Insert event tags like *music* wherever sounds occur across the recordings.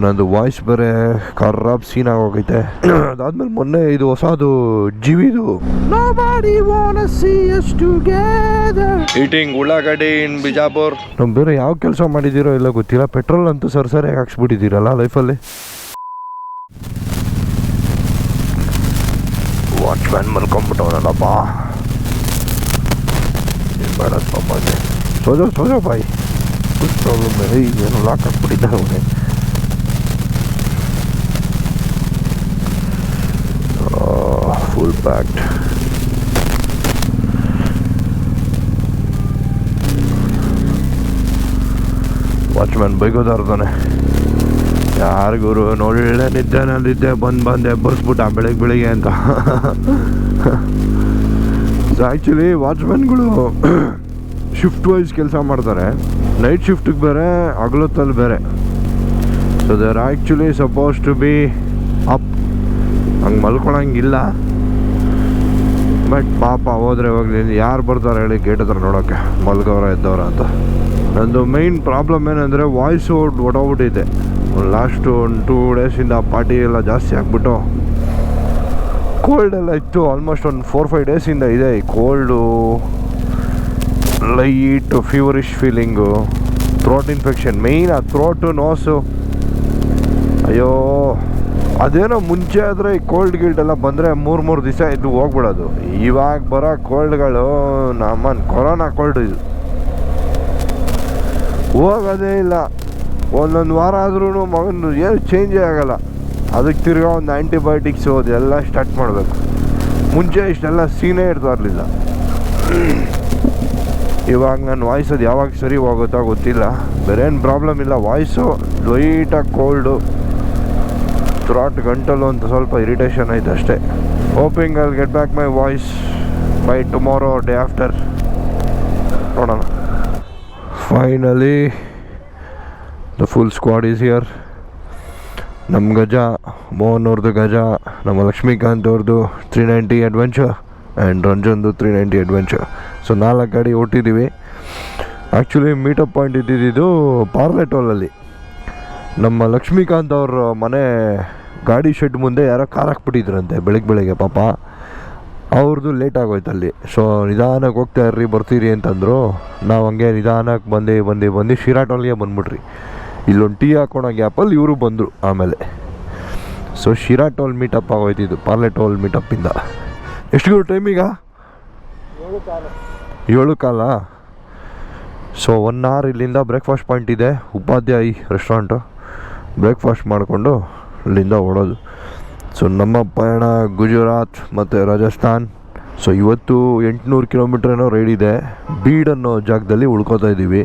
ನಂದು ವಾಯ್ಸ್ ಬೇರೆ ಖರಾಬ್ ಸೀನ್ ಆಗೋಗೈತೆ. ಅದಾದ್ಮೇಲೆ ಮೊನ್ನೆ ಇದು ಹೊಸದು ಜಿವಿದು. ಈಟಿಂಗ್ ಉಳ್ಳಾಗಡ್ಡಿ ಇನ್ ಬಿಜಾಪುರ್. ನಮ್ ಬೇರೆ ಯಾವ ಕೆಲಸ ಮಾಡಿದಿರೋ ಇಲ್ಲ ಗೊತ್ತಿಲ್ಲ. ಪೆಟ್ರೋಲ್ ಅಂತೂ ಸರ್ ಸರಿಯಾಗಿ ಹಾಕ್ಸ್ಬಿಟ್ಟಿದ್ದೀರಲ್ಲ ಲೈಫಲ್ಲಿ ವಾಚ್ಮ್ಯಾನ್ ಮಲ್ಕೊಂಬಿಟ್ಟವನಲ್ಲಪ್ಪ. ಏನು ಮಾಡೋದು ಪಾಪ ಅದೇ ಸೋಜೋ ಸೋಜೋ ಬಾಯ್. ಪ್ರಾಬ್ಲಮ್ ಏನು ಲಾಕ್ ಹಾಕ್ಬಿಟ್ಟಿದ್ದ ಅವನೇ? ಫುಲ್ ಪ್ಯಾಕ್ಡ್ ವಾಚ್ಮ್ಯಾನ್ ಬೈಗೋದಾರ್ದಾನೆ ಯಾರಿಗೂರು ನಿದ್ದೆ ನಂದಿದ್ದೆ, ಬಂದು ಬಂದು ಎಬ್ಬರಿಸ್ಬಿಟ್ಟ ಬೆಳಗ್ಗೆ ಬೆಳಿಗ್ಗೆ ಅಂತ. ಸೊ ಆ್ಯಕ್ಚುಲಿ ವಾಚ್ಮ್ಯಾನ್ಗಳು ಶಿಫ್ಟ್ ವೈಸ್ ಕೆಲಸ ಮಾಡ್ತಾರೆ. ನೈಟ್ ಶಿಫ್ಟಿಗೆ ಬೇರೆ, ಹಗಲೊತ್ತಲ್ಲಿ ಬೇರೆ. So there actually suppose to be up ಹಂಗೆ ಮಲ್ಕೊಳಂಗಿಲ್ಲ. ಬಟ್ ಪಾಪ ಹೋದ್ರೆ ಹೋಗ್ಲಿ ಯಾರು ಬರ್ತಾರೆ ಹೇಳಿ ಗೇಟ್ ಹತ್ರ ನೋಡೋಕ್ಕೆ ಮಲ್ಗವ್ರ, ಎದ್ದವ್ರ ಅಂತ. ನಂದು ಮೈನ್ ಪ್ರಾಬ್ಲಮ್ ಏನಂದರೆ ವಾಯ್ಸು ಒಡೋಗ್ಬಿಟ್ಟಿದೆ. ಲಾಸ್ಟು ಒಂದು ಟೂ ಡೇಸಿಂದ ಪಾರ್ಟಿ ಎಲ್ಲ ಜಾಸ್ತಿ ಆಗ್ಬಿಟ್ಟು. ಕೋಲ್ಡ್ ಎಲ್ಲ ಇತ್ತು ಆಲ್ಮೋಸ್ಟ್ ಒಂದು ಫೋರ್ ಫೈವ್ ಡೇಸಿಂದ ಇದೆ ಈ cold light feverish feeling throat infection main ಆ ಥ್ರೋಟು ನೋಸು ಅಯ್ಯೋ. ಅದೇನೋ ಮುಂಚೆ ಆದರೆ ಈ ಕೋಲ್ಡ್ ಗಿಲ್ಡ್ ಎಲ್ಲ ಬಂದರೆ ಮೂರು ಮೂರು ದಿವಸ ಇದು ಹೋಗ್ಬಿಡೋದು. ಇವಾಗ ಬರೋ ಕೋಲ್ಡ್ಗಳು ನಮ್ಮನ್ ಕೊರೋನಾ ಕೋಲ್ಡ್ ಇದು. ಹೋಗೋದೇ ಇಲ್ಲ. ಒಂದೊಂದು ವಾರ ಆದ್ರೂ ಮಗನ ಏನು ಚೇಂಜೇ ಆಗಲ್ಲ. ಅದಕ್ಕೆ ತಿರ್ಗಾ ಒಂದು ಆ್ಯಂಟಿಬಯೋಟಿಕ್ಸು ಅದೆಲ್ಲ ಸ್ಟಾರ್ಟ್ ಮಾಡಬೇಕು. ಮುಂಚೆ ಇಷ್ಟೆಲ್ಲ ಸೀನೇ ಇರ್ತಾ ಇರಲಿಲ್ಲ. ಇವಾಗ ನನ್ನ ವಾಯ್ಸ್ ಅದು ಯಾವಾಗ ಸರಿ ಹೋಗುತ್ತೋ ಗೊತ್ತಿಲ್ಲ. ಬೇರೆ ಏನು ಪ್ರಾಬ್ಲಮ್ ಇಲ್ಲ ವಾಯ್ಸು ಲೈಟಾಗಿ ಕೋಲ್ಡು ಥ್ರಾಟ್ ಗಂಟಲು ಅಂತ ಸ್ವಲ್ಪ ಇರಿಟೇಷನ್ ಆಯ್ತು ಅಷ್ಟೇ. ಹೋಪಿಂಗ್ ಅಲ್ಲಿ get back my voice by tomorrow day after ನೋಡೋಣ. Finally the full squad is here ನಮ್ಮ ಗಜ, ಮೋಹನ್ ಅವ್ರದ್ದು ಗಜ, ನಮ್ಮ ಲಕ್ಷ್ಮೀಕಾಂತ್ ಅವ್ರದ್ದು ತ್ರೀ ನೈಂಟಿ ಅಡ್ವೆಂಚರ್ ಆ್ಯಂಡ್ ರಂಜನ್ದು ತ್ರೀ ನೈಂಟಿ ಅಡ್ವೆಂಚರ್ ಸೊ ನಾಲ್ಕು ಗಾಡಿ ಹೊಟ್ಟಿದ್ದೀವಿ ಆ್ಯಕ್ಚುಲಿ ಮೀಟಪ್ ಪಾಯಿಂಟ್ ಇದ್ದಿದ್ದು ಪಾರ್ಲೆಟೋಲಲ್ಲಿ ನಮ್ಮ ಲಕ್ಷ್ಮೀಕಾಂತ್ ಅವ್ರ ಮನೆ ಗಾಡಿ ಶೆಡ್ ಮುಂದೆ ಯಾರೋ ಕಾರ್ ಹಾಕ್ಬಿಟ್ಟಿದ್ರಂತೆ ಬೆಳಗ್ಗೆ ಬೆಳಗ್ಗೆ ಪಾಪ. ಅವ್ರದ್ದು ಲೇಟ್ ಆಗೋಯ್ತು ಅಲ್ಲಿ. ಸೊ ನಿಧಾನಕ್ಕೆ ಹೋಗ್ತಾ ಇರ್ರಿ, ಬರ್ತೀರಿ ಅಂತಂದರು. ನಾವು ಹಂಗೆ ನಿಧಾನಕ್ಕೆ ಬಂದು ಬಂದು ಬಂದು ಶಿರಾಟೋಲ್ಗೆ ಬಂದ್ಬಿಟ್ರಿ. ಇಲ್ಲೊಂದು ಟೀ ಹಾಕೊಳೋ ಗ್ಯಾಪಲ್ಲಿ ಇವರು ಬಂದರು ಆಮೇಲೆ. ಸೊ ಶಿರಾಟೋಲ್ ಮೀಟಪ್ ಆಗೋಯ್ತಿದ್ದು ಪಾರ್ಲೆಟೋಲ್ ಮೀಟಪ್ಪಿಂದ ಎಷ್ಟು ಟೈಮೀಗ ಏಳು ಕಾಲ. ಸೊ ಒನ್ ಅವರ್ ಇಲ್ಲಿಂದ ಬ್ರೇಕ್ಫಾಸ್ಟ್ ಪಾಯಿಂಟ್ ಇದೆ, ಉಪಾಧ್ಯಾಯಿ ರೆಸ್ಟೋರೆಂಟು ಬ್ರೇಕ್ಫಾಸ್ಟ್ ಮಾಡಿಕೊಂಡು ಅಲ್ಲಿಂದ ಓಡೋದು ಸೊ ನಮ್ಮ ಪಯಣ ಗುಜರಾತ್ ಮತ್ತು ರಾಜಸ್ಥಾನ್. ಸೊ ಇವತ್ತು ಎಂಟುನೂರು ಕಿಲೋಮೀಟ್ರ್ ಏನೋ ರೈಡ್ ಇದೆ. ಬೀಡ್ ಅನ್ನೋ ಜಾಗದಲ್ಲಿ ಉಳ್ಕೋತಾ ಇದ್ದೀವಿ.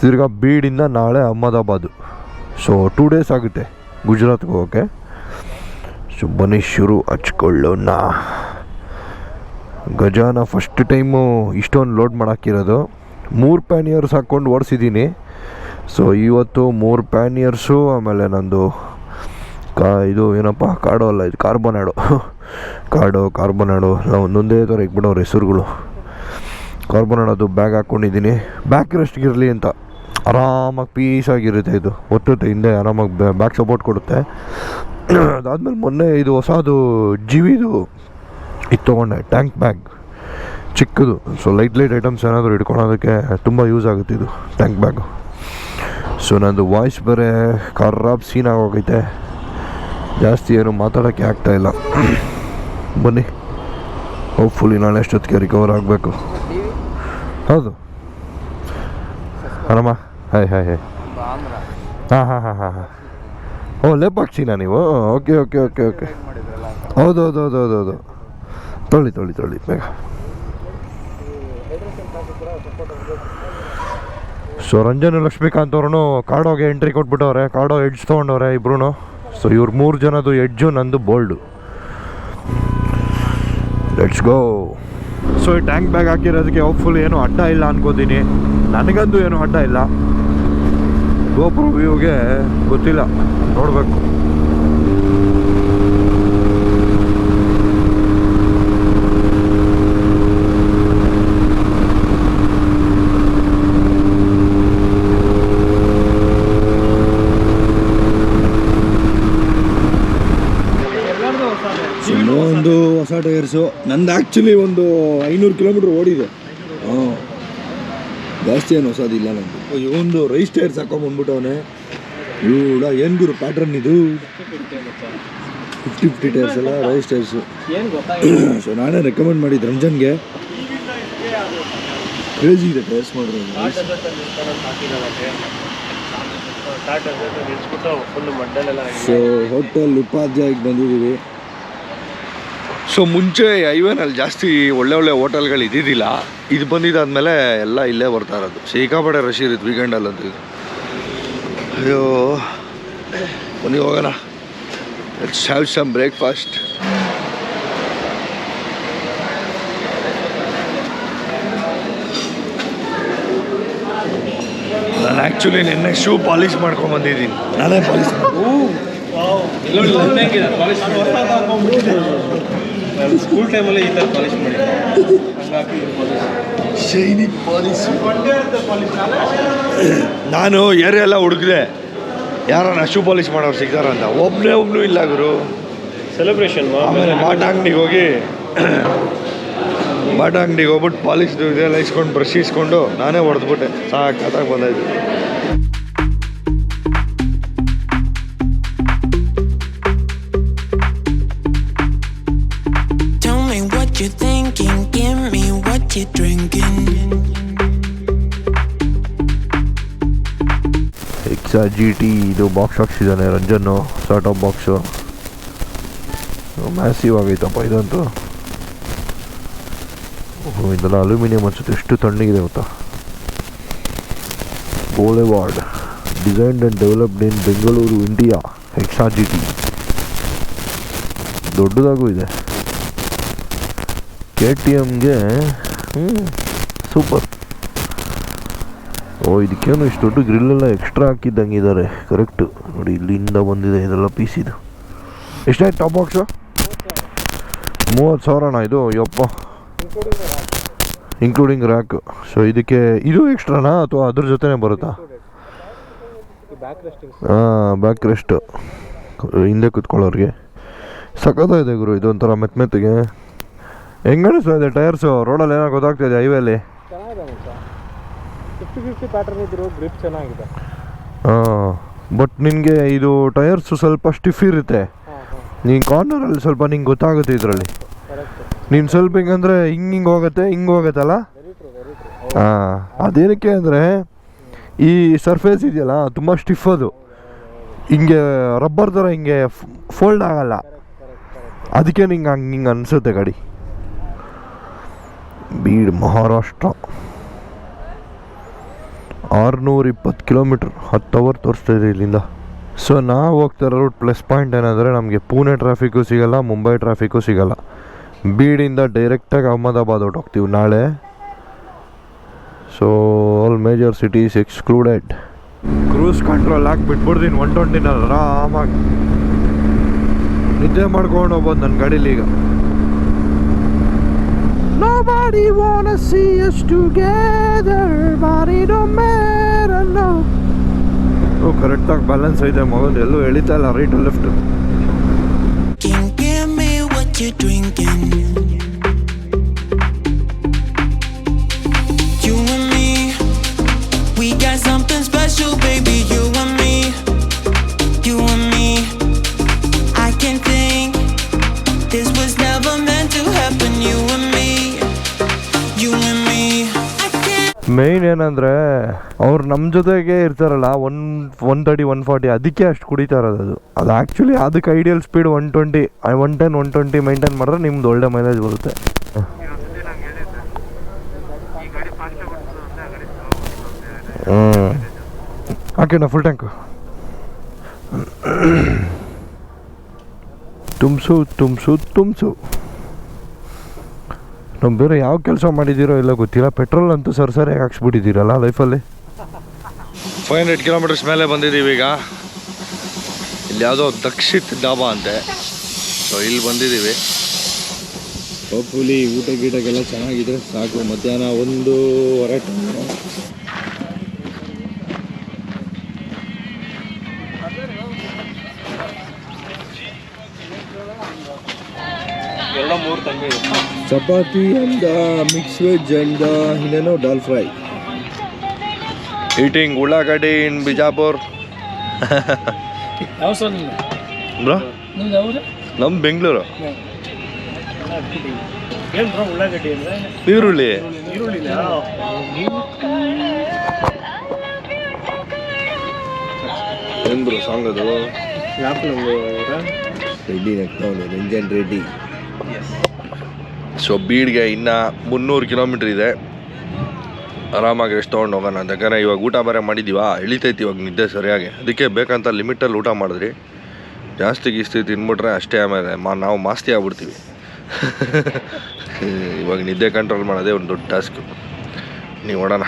ತಿರ್ಗಾ ಬೀಡಿಂದ ನಾಳೆ ಅಹಮದಾಬಾದು. ಸೊ ಟೂ ಡೇಸ್ ಆಗುತ್ತೆ ಗುಜರಾತ್ಗೆ ಹೋಗೋಕ್ಕೆ ಸೊ ಬನ್ನಿ ಶುರು ಹಚ್ಕೊಳ್ಳೋಣ. ಗಜಾನ ಫಸ್ಟ್ ಟೈಮು ಇಷ್ಟೊಂದು ಲೋಡ್ ಮಾಡಾಕಿರೋದು. ಮೂರು ಪ್ಯಾನಿಯರ್ಸ್ ಹಾಕ್ಕೊಂಡು ಓಡಿಸಿದ್ದೀನಿ. ಸೊ ಇವತ್ತು ಮೂರು ಪ್ಯಾನಿಯರ್ಸು, ಆಮೇಲೆ ನಂದು ಕಾ, ಇದು ಏನಪ್ಪ ಕಾಡೋ ಅಲ್ಲ, ಇದು ಕಾರ್ಬೊನಾಡೋ. ಕಾಡೋ ಕಾರ್ಬೊನಾಡೋ ಎಲ್ಲ ಒಂದೊಂದೇ ಥರ ಇಕ್ಬಿಡೋರು ಹೆಸರುಗಳು. ಕಾರ್ಬೊನಾಡೋದು ಬ್ಯಾಗ್ ಹಾಕ್ಕೊಂಡಿದ್ದೀನಿ ಬ್ಯಾಕ್ ರೆಸ್ಟ್ಗಿರಲಿ ಅಂತ. ಆರಾಮಾಗಿ ಪೀಸಾಗಿರುತ್ತೆ ಇದು. ಒತ್ತುತ್ತೆ, ಹಿಂದೆ ಆರಾಮಾಗಿ ಬ್ಯಾಕ್ ಸಪೋರ್ಟ್ ಕೊಡುತ್ತೆ. ಅದಾದಮೇಲೆ ಮೊನ್ನೆ ಇದು ಹೊಸದು ಜೀವಿದು ಇದು ತೊಗೊಂಡೆ ಟ್ಯಾಂಕ್ ಬ್ಯಾಗ್ ಚಿಕ್ಕದು. ಸೊ ಲೈಟ್ ಲೈಟ್ ಐಟಮ್ಸ್ ಏನಾದರೂ ಇಟ್ಕೊಳೋದಕ್ಕೆ ತುಂಬ ಯೂಸ್ ಆಗುತ್ತೆ ಇದು ಟ್ಯಾಂಕ್ ಬ್ಯಾಗು ಸೊ ನಂದು ವಾಯ್ಸ್ ಬೇರೆ ಖರಾಬ್ ಸೀನ್ ಆಗೋಗೈತೆ. ಜಾಸ್ತಿ ಏನು ಮಾತಾಡೋಕ್ಕೆ ಆಗ್ತಾ ಇಲ್ಲ. ಬನ್ನಿ. ಹೋಪ್ಫುಲಿ ನಾಳೆ ಅಷ್ಟೊತ್ತಿಗೆ ರಿಕವರ್ ಆಗಬೇಕು. ಹೌದು. ಆರಾಮ? ಹಾಯ್ ಹಾಯ್ ಹಾಯ್ ಹಾಂ ಹಾಂ ಹಾಂ ಹಾಂ ಹಾಂ. ಓ ಲೇಪಾಕ್ಷಿನಾ ನೀವು? ಓಕೆ ಓಕೆ ಓಕೆ ಓಕೆ ಹೌದು ಹೌದು ಹೌದು ಹೌದು ಹೌದು. ತೊಳಿ ತೊಳಿ ತೊಳಿ ಬೇಗ. ಸೊ ರಂಜನ್ ಲಕ್ಷ್ಮೀಕಾಂತ್ ಅವ್ರು ಕಾಡೋಗೆ ಎಂಟ್ರಿ ಕೊಟ್ಬಿಟ್ಟವ್ರೆ. ಕಾಡೋ ಎಡ್ಜ್ ತೊಗೊಂಡವ್ರೆ ಇಬ್ರು ಸೊ ಇವ್ರು ಮೂರು ಜನದು ಎಡ್ಜು ನಂದು ಬೋಲ್ಡು ಲೆಟ್ಸ್ ಗೋ ಸೊ ಈ ಟ್ಯಾಂಕ್ ಬ್ಯಾಗ್ ಹಾಕಿರೋದಕ್ಕೆ ಹೋಪ್ಫುಲ್ ಏನು ಅಡ್ಡ ಇಲ್ಲ ಅನ್ಕೋತೀನಿ. ನನಗಂತೂ ಏನು ಅಡ್ಡ ಇಲ್ಲ. ಗೋಪುರ ವ್ಯೂಗೆ ಗೊತ್ತಿಲ್ಲ. ನೋಡಬೇಕು. ಟೈರ್ಸು ನಂದು ಆ್ಯಕ್ಚುಲಿ ಒಂದು ಐನೂರು ಕಿಲೋಮೀಟ್ರ್ ಓಡಿದೆ. ಹಾಂ. ಜಾಸ್ತಿ ಏನು ಹೊಸದಿಲ್ಲ ನಂದು. ಇವೊಂದು ರೈಸ್ ಟೈರ್ಸ್ ಹಾಕೊಂಬಂದ್ಬಿಟ್ಟವನೆ ಇವಡ ಏನು ಗುರು ಪ್ಯಾಟ್ರನ್ ಇದು? ಫಿಫ್ಟಿ ಫಿಫ್ಟಿ ಟೈರ್ಸ್ ಎಲ್ಲ ರೈಸ್ ಟೈರ್ಸು ಸೊ ನಾನೇ ರೆಕಮೆಂಡ್ ಮಾಡಿದ್ದು ರಂಜನ್ಗೆ. ಕ್ರೇಜಿ ಇದೆ ಟೈರ್ಸ್ ಮಾಡಿರೋದು ಮಡ್ಡಲ್ಲೆಲ್ಲ ಸೊ ಹೋಟೆಲ್ ಉಪಾಧ್ಯಾಯಕ್ಕೆ ಬಂದಿದ್ದೀವಿ. ಸೊ ಮುಂಚೆ ಹೈವೇನಲ್ಲಿ ಜಾಸ್ತಿ ಒಳ್ಳೆ ಒಳ್ಳೆ ಹೋಟೆಲ್ಗಳು ಇದ್ದಿದ್ದಿಲ್ಲ. ಇದು ಬಂದಿದ್ದಾದ್ಮೇಲೆ ಎಲ್ಲ ಇಲ್ಲೇ ಬರ್ತಾ ಇರೋದು. ಸಿಕ್ಕಾಪಟ್ಟೆ ರಶ್ ಇರುತ್ತೆ ವೀಕೆಂಡಲ್ಲಿ ಅಂತ ಇದು ಅಯ್ಯೋ, ಬನ್ನಿ ಹೋಗೋಣ. ಇಟ್ಸ್ ಹ್ಯಾವ್ ಸಮ್ ಬ್ರೇಕ್ಫಾಸ್ಟ್ ನಾನು ಆ್ಯಕ್ಚುಲಿ ನಿನ್ನೆ ಶೂ ಪಾಲಿಶ್ ಮಾಡ್ಕೊಂಡು ಬಂದಿದ್ದೀನಿ. ನಾನೇ ಪಾಲಿಶ್ ಸ್ಕೂಲ್ ಟೈಮಲ್ಲಿ ಈ ಥರ ಪಾಲಿಶ್ ಮಾಡಿ ಶೈನಿ ಪಾಲಿಶ್ ನಾನು ಏರಿಯಾ ಎಲ್ಲ ಹುಡುಕಿದೆ ಯಾರನ್ನ ಶೂ ಪಾಲಿಶ್ ಮಾಡೋರು ಸಿಗ್ತಾರಂತ ಒಬ್ಬನೇ ಒಬ್ಬನು ಇಲ್ಲ ಗುರು. ಸೆಲೆಬ್ರೇಷನ್ ಆಮೇಲೆ ಬಾಟ ಅಂಗಡಿಗೆ ಹೋಗಿ ಬಾಟ ಅಂಗಡಿಗೆ ಹೋಗ್ಬಿಟ್ಟು ಪಾಲಿಶ್ದು ಇದೆಲ್ಲ ಇಸ್ಕೊಂಡು ಬ್ರಷ್ ಇಸ್ಕೊಂಡು ನಾನೇ ಹೊಡೆದ್ಬಿಟ್ಟೆ ಸಾಕಾಗಿ ಬಂದಾಯ್ತು ಜಿ ಟಿ ಇದು ಬಾಕ್ಸ್ ಹಾಕ್ಸಿದ್ದಾನೆ ರಂಜನ್ನು ಸಾರ್ಟ್ ಆಫ್ ಬಾಕ್ಸು ಮ್ಯಾಸಿವ್ ಆಗೈತಪ್ಪ ಇದಂತೂ. ಓಹೋ ಇದೆಲ್ಲ ಅಲ್ಯೂಮಿನಿಯಂ ಅನ್ಸುತ್ತೆ, ಎಷ್ಟು ತಣ್ಣಗಿದೆ ಗೊತ್ತಾ. Boulevard designed and developed in Bengaluru India ಎಕ್ಸಾ G T ದೊಡ್ಡದಾಗೂ ಇದೆ. ಕೆ ಟಿ ಎಮ್ಗೆ ಹ್ಞೂ ಸೂಪರ್ ಓ ಇದಕ್ಕೇನು ಇಷ್ಟು ದೊಡ್ಡ ಗ್ರಿಲ್ಲೆಲ್ಲ ಎಕ್ಸ್ಟ್ರಾ ಹಾಕಿದ್ದಂಗೆ ಇದ್ದಾರೆ ಕರೆಕ್ಟು ನೋಡಿ, ಇಲ್ಲಿಂದ ಬಂದಿದೆ ಇದೆಲ್ಲ ಪೀಸ್ ಇದು. ಎಷ್ಟಾಯ್ತು ಟಾಪ್ ಬಾಕ್ಸು ಮೂವತ್ತು ಸಾವಿರಣ ಇದು? ಯಪ್ಪ. ಇನ್ಕ್ಲೂಡಿಂಗ್ ರ್ಯಾಕ್ ಸೊ ಇದಕ್ಕೆ ಇದು ಎಕ್ಸ್ಟ್ರಾನಾ ಅಥವಾ ಅದ್ರ ಜೊತೆನೇ ಬರುತ್ತಾ? ಹಾಂ ಬ್ಯಾಕ್ ರೆಸ್ಟು ಹಿಂದೆ ಕೂತ್ಕೊಳ್ಳೋರಿಗೆ. ಸಖತ್ತಾಗಿದೆ ಗುರು, ಇದೊಂಥರ ಮೆತ್ತ ಮೆತ್ತಗೆ ಹೆಂಗೆ ಅನಿಸ್ತಾ ಇದೆ ಟೈರ್ಸು ರೋಡಲ್ಲಿ ಏನೋ ಗೊತ್ತಾಗ್ತಾ ಇದೆ ಹೈವೇಲಿ ಫಿಫ್ಟಿ ಫಿಫ್ಟಿ ಪ್ಯಾಟರ್ನ್ ಇದ್ರು ಗ್ರಿಪ್ ಚೆನ್ನಾಗಿದೆ. ಹಾಂ ಬಟ್ ನಿಮಗೆ ಇದು ಟೈರ್ಸ್ ಸ್ವಲ್ಪ ಸ್ಟಿಫ್ ಇರುತ್ತೆ. ನೀನು ಕಾರ್ನರಲ್ಲಿ ಸ್ವಲ್ಪ ನಿಂಗೆ ಗೊತ್ತಾಗುತ್ತೆ ಇದರಲ್ಲಿ. ನೀನು ಸ್ವಲ್ಪ ಹಿಂಗಂದ್ರೆ ಹಿಂಗೆ ಹಿಂಗೆ ಹೋಗುತ್ತೆ ಹಿಂಗೆ ಹೋಗುತ್ತಲ್ಲ? ಹಾಂ ಅದೇನಕ್ಕೆ ಅಂದರೆ ಈ ಸರ್ಫೇಸ್ ಇದೆಯಲ್ಲ ತುಂಬ ಸ್ಟಿಫ್ ಅದು. ಹಿಂಗೆ ರಬ್ಬರ್ ಥರ ಹಿಂಗೆ ಫೋಲ್ಡ್ ಆಗಲ್ಲ. ಅದಕ್ಕೆ ನಿಂಗೆ ಹಂಗೆ ಹಿಂಗೆ ಅನಿಸುತ್ತೆ ಗಾಡಿ. ಬೀಡ್ ಮಹಾರಾಷ್ಟ್ರ. ಆರುನೂರ ಇಪ್ಪತ್ತು ಕಿಲೋಮೀಟ್ರ್. ಹತ್ತು ಅವರ್ ತೋರಿಸ್ತಾ ಇದೆ ಇಲ್ಲಿಂದ. ಸೊ ನಾವು ಹೋಗ್ತಾ ರೂಟ್ ಪ್ಲಸ್ ಪಾಯಿಂಟ್ ಏನಂದರೆ ನಮಗೆ ಪುಣೆ ಟ್ರಾಫಿಕ್ಕು ಸಿಗಲ್ಲ, ಮುಂಬೈ ಟ್ರಾಫಿಕ್ಕು ಸಿಗಲ್ಲ. ಬೀಡಿಂದ ಡೈರೆಕ್ಟಾಗಿ ಅಹಮದಾಬಾದ್ ಹೋಗ್ತೀವಿ ನಾಳೆ. So all major cities excluded cruise control ಹಾಕಿ ಬಿಟ್ಬಿಡ್ತೀನಿ ಒನ್ ಟ್ವೆಂಟಿನಲ್ಲಿ ಆರಾಮಾಗಿ. ನಿದ್ದೆ ಮಾಡ್ಕೊಂಡು ಹೋಗ್ಬೋದು ನನ್ನ ಗಾಡೀಲಿ ಈಗ. Nobody wanna see us together, but it don't matter now. ಓ ಕರೆಕ್ಟಾಗಿ ಬ್ಯಾಲೆನ್ಸ್ ಐತೆ ಮಗನ್ ಎಲ್ಲೂ ಎಳಿತಾ ಇಲ್ಲ right left Can give me what you're drinking. You and me, we got something special, baby. You and me, you main ಏನಂದರೆ, ಅವ್ರು ನಮ್ಮ ಜೊತೆಗೆ ಇರ್ತಾರಲ್ಲ one one thirty one forty, ಅದಕ್ಕೆ ಅಷ್ಟು ಕುಡಿತಾ ಇರೋದು ಅದು. ಅದು ಆ್ಯಕ್ಚುಲಿ ಅದಕ್ಕೆ ideal speed one twenty one ten one twenty maintain ಮಾಡಿದ್ರೆ ನಿಮ್ದು ಒಳ್ಳೆ ಮೈಲೇಜ್ ಬರುತ್ತೆ. ಹ್ಞೂ ಫುಲ್ ಟ್ಯಾಂಕು ತುಂಬಿಸು ತುಂಬಿಸು ತುಂಬಿಸು ನಾವು ಬೇರೆ ಯಾವ ಕೆಲಸ ಮಾಡಿದ್ದೀರೋ ಇಲ್ಲ ಗೊತ್ತಿಲ್ಲ. ಪೆಟ್ರೋಲ್ ಅಂತೂ ಸರ್ ಸರಿಯಾಗಿ ಹಾಕ್ಸ್ಬಿಟ್ಟಿದ್ದೀರಲ್ಲ ಲೈಫಲ್ಲಿ ಫೈವ್ ಹಂಡ್ರೆಡ್ ಕಿಲೋಮೀಟರ್ಸ್ ಮೇಲೆ ಬಂದಿದ್ದೀವಿ ಈಗ. ಇಲ್ಲಿ ಯಾವುದೋ ದಕ್ಷಿತ್ ಡಾಬಾ ಅಂತೆ. ಸೊ ಇಲ್ಲಿ ಬಂದಿದ್ದೀವಿ. ಹೋಪ್ಫುಲಿ ಊಟ ಗೀಟಗೆಲ್ಲ ಚೆನ್ನಾಗಿದ್ರೆ ಸಾಕು. ಮಧ್ಯಾಹ್ನ ಒಂದು ಟೈಮು ಚಪಾತಿ ಅಂದ ಮಿಕ್ಸ್ ವೆಜ್ ಅಂದ ಇನ್ನೇನೋ ಡಾಲ್ ಫ್ರೈ ಈಟಿಂಗ್ ಉಳ್ಳಾಗಡ್ಡಿ ಇನ್ ಬಿಜಾಪುರ್. ನಮ್ ಬ್ರೋ ಬೆಂಗಳೂರು ಈರುಳ್ಳಿ. ಏನು ಬ್ರೋ ಸಾಂಗ್ ಅದು? ರೆಡ್ಡಿ ನೆಕ್ತವನು ರಂಜನ್ ರೆಡ್ಡಿ ಸೊ ಬೀಡ್ಗೆ ಇನ್ನು ಮುನ್ನೂರು ಕಿಲೋಮೀಟ್ರ್ ಇದೆ. ಆರಾಮಾಗಿ ರೆಸ್ಟ್ ತೊಗೊಂಡು ಹೋಗೋಣ ಯಾಕಂದರೆ ಇವಾಗ ಊಟ ಬೇರೆ ಮಾಡಿದ್ದೀವಾ ಇಳಿತೈತಿ ಇವಾಗ ನಿದ್ದೆ ಸರಿಯಾಗಿ. ಅದಕ್ಕೆ ಬೇಕಂತ ಲಿಮಿಟಲ್ಲಿ ಊಟ ಮಾಡಿದ್ರಿ. ಜಾಸ್ತಿ ಗೀಸ್ತಿ ತಿಂದ್ಬಿಟ್ರೆ ಅಷ್ಟೇ ಆಮೇಲೆ ಮಾ, ನಾವು ಮಾಸ್ತಿ ಆಗ್ಬಿಡ್ತೀವಿ. *laughs* ಇವಾಗ ನಿದ್ದೆ ಕಂಟ್ರೋಲ್ ಮಾಡೋದೇ ಒಂದು ದೊಡ್ಡ ಟಾಸ್ಕು ನೀವು ಓಡೋಣ